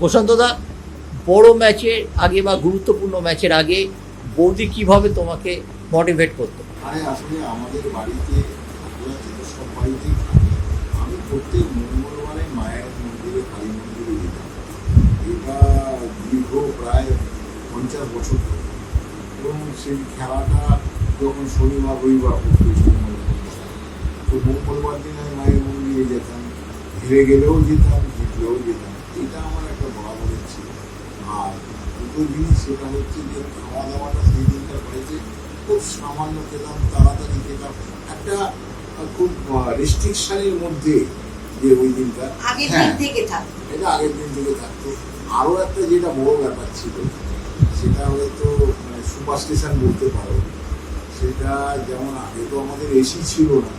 প্রশান্তদা বড় ম্যাচের আগে বা গুরুত্বপূর্ণ ম্যাচের আগে বৌদি কীভাবে তোমাকে মোটিভেট করতো? আরে, আসলে আমাদের বাড়িতে সব বাড়িতেই থাকি, আমি প্রত্যেক মঙ্গলবারে মায়ের মন্দিরে, কালী মন্দিরে যেতাম। এটা দীর্ঘ প্রায় পঞ্চাশ বছর এবং সেই খেলাটা যখন শনিবার রবিবার তো মঙ্গলবার দিন আমি মায়ের মন্দিরে যেতাম, হেরে গেলেও যেতাম, জিতলেও যেতাম। এটা আমার আর দুটো জিনিস সেটা হচ্ছে যে খাওয়া দাওয়াটা সেই দিনটা হয়েছে। খুব সামান্য খেতাম তাড়াতাড়ি খেতাম একটা খুব রেস্ট্রিকশনের মধ্যে যে ওই দিনটা। হ্যাঁ। এটা আগের দিন থেকে থাকতো। আরও একটা যেটা বড় ব্যাপার ছিল সেটা হয়তো সুপারস্টেশন বলতে পারো। সেটা যেমন আগে তো আমাদের এসি ছিল না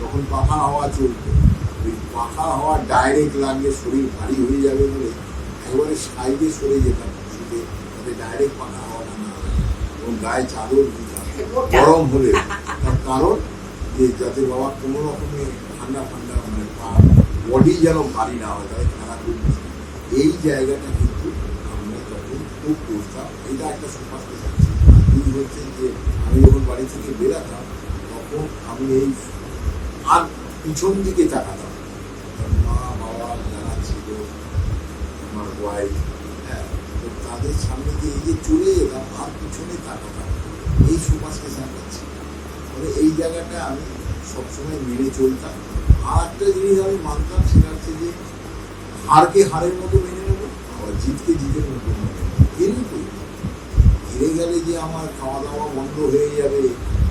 তখন পাখার হাওয়া চলতো। ওই পাখার হাওয়া ডাইরেক্ট লাগলে শরীর ভারী হয়ে যাবে বলে একেবারে সাইডে সরে যেতাম শুতে যাতে ডাইরেক্ট পাখার হাওয়াটা না এবং গায়ে চাদর দিতাম। গরম হলে। তার কারণ যে যাতে বাবা কোনো রকমে ঠান্ডা ঠান্ডা মানে বডি যেন ভারী না হয় তাহলে খেলা খুব এই জায়গাটা কিন্তু আমরা তখন খুব করতাম এটা একটা সুপার দুই হচ্ছে যে আমি যখন বাড়ি থেকে বেরাতাম, তখন আমি এই আর পিছন দিকে তাকাতাম। মা, বাবা, যারা ছিল আমার ওয়াইফ হ্যাঁ তো তাদের সামনে দিয়ে যে চলে যেতাম আর পিছনে তাকাতাম এই স্টেশনটা ছিল ফলে এই জায়গাটা আমি সবসময় মেনে চলতাম। আর একটা জিনিস আমি মানতাম, সেটা হচ্ছে যে হারকে হারের মতো মেনে নেব, আবার জিতকে জিতের মতো মেনে নেব। কিন্তু হেরে গেলে যে আমার খাওয়া দাওয়া বন্ধ হয়ে যাবে,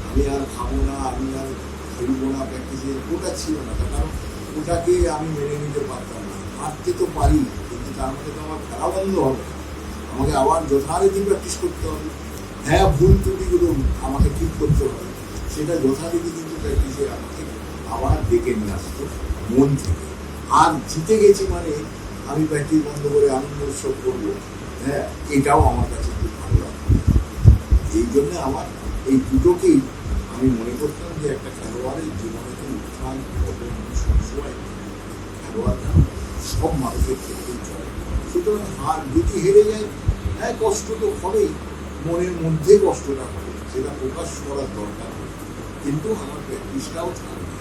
আমি আর খাব না, আমি আর খেলব না প্র্যাকটিসে ওটা ছিল না। কারণ ওটাকে আমি মেনে নিতে পারতাম না। হারতে তো পারি। তার মধ্যে তো আমার খেলা বন্ধ হবে। আমাকে আবার যথারীতি প্র্যাকটিস করতে হবে। হ্যাঁ ভুল ত্রুটিগুলো আমাকে ঠিক করতে হবে। সেটা যথারীতি কিন্তু প্র্যাকটিসে আমাকে আবার ডেকে নিয়ে আসতো মন থেকে। আর জিতে গেছি মানে আমি প্র্যাকটিস বন্ধ করে আনন্দ উৎসব করব। হ্যাঁ এটাও আমার কাছে খুব ভালো লাগে। এই জন্য আমার এই দুটোকেই আমি মনে করতাম যে একটা খেলোয়াড়ের জীবনে তো উত্থান সবসময় খেলোয়াড়রা সব মানুষের ক্ষেত্রেই চলে। সুতরাং হার যদি হেরে যায় হ্যাঁ কষ্ট তো হবেই, মনের মধ্যে কষ্টটা হবে, সেটা প্রকাশ করার দরকার। কিন্তু আমার প্র্যাকটিসটাও থাকবে,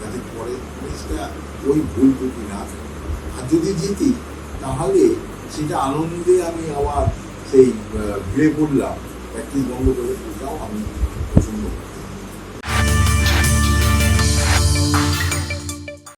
যাতে পরের ম্যাচটা ওই ভুল ত্রুটি না থাকে। আর যদি জিতি, তাহলে সেটা আনন্দে আমি আবার সেই ভিড়ে পড়লাম। প্র্যাকটিস বন্ধ করে ওটাও আমি